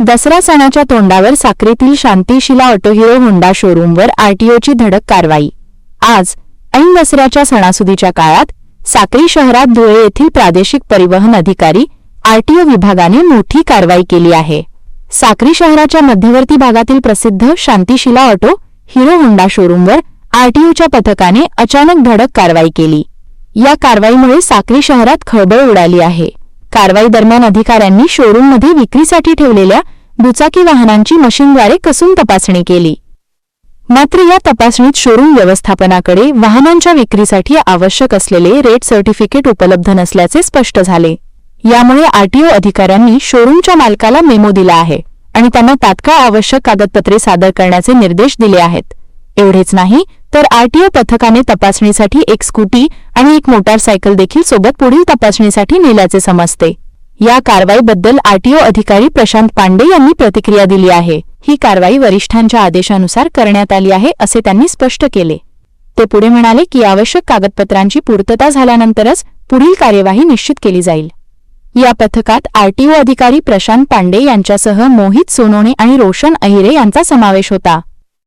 दसरा सणाच्या तोंडावर साक्रीतील शांतीशिला ऑटो हिरो होंडा शोरूमवर आरटीओची धडक कारवाई. आज ऐन दसऱ्याच्या सणासुदीच्या काळात साक्री शहरात धुळे येथील प्रादेशिक परिवहन अधिकारी आरटीओ विभागाने मोठी कारवाई केली आहे. साक्री शहराच्या मध्यवर्ती भागातील प्रसिद्ध शांतीशिला ऑटो हिरो होंडा शोरूमवर आरटीओच्या पथकाने अचानक धडक कारवाई केली. या कारवाईमुळे साक्री शहरात खळबळ उडाली आहे. कारवाई दरम्यान अधिकाऱ्यांनी शोरूममध्ये विक्रीसाठी ठेवलेल्या दुचाकी वाहनांची मशीनद्वारे कसून तपासणी केली. मात्र या तपासणीत शोरूम व्यवस्थापनाकडे वाहनांच्या विक्रीसाठी आवश्यक असलेले रेट सर्टिफिकेट उपलब्ध नसल्याचे स्पष्ट झाले. यामुळे आरटीओ अधिकाऱ्यांनी शोरूमच्या मालकाला मेमो दिला आहे आणि त्यांना तात्काळ आवश्यक कागदपत्रे सादर करण्याचे निर्देश दिले आहेत. एवढेच नाही तर आरटीओ पथकाने तपासणीसाठी एक स्कूटी आणि एक मोटारसायकल देखील सोबत पुढील तपासणीसाठी नेल्याचे समजते. या कारवाईबद्दल आरटीओ अधिकारी प्रशांत पांडे यांनी प्रतिक्रिया दिली आहे. ही कारवाई वरिष्ठांच्या आदेशानुसार करण्यात आली आहे असे त्यांनी स्पष्ट केले. ते पुढे म्हणाले की आवश्यक कागदपत्रांची पूर्तता झाल्यानंतरच पुढील कार्यवाही निश्चित केली जाईल. या पथकात आरटीओ अधिकारी प्रशांत पांडे यांच्यासह मोहित सोनोणे आणि रोशन अहिरे यांचा समावेश होता.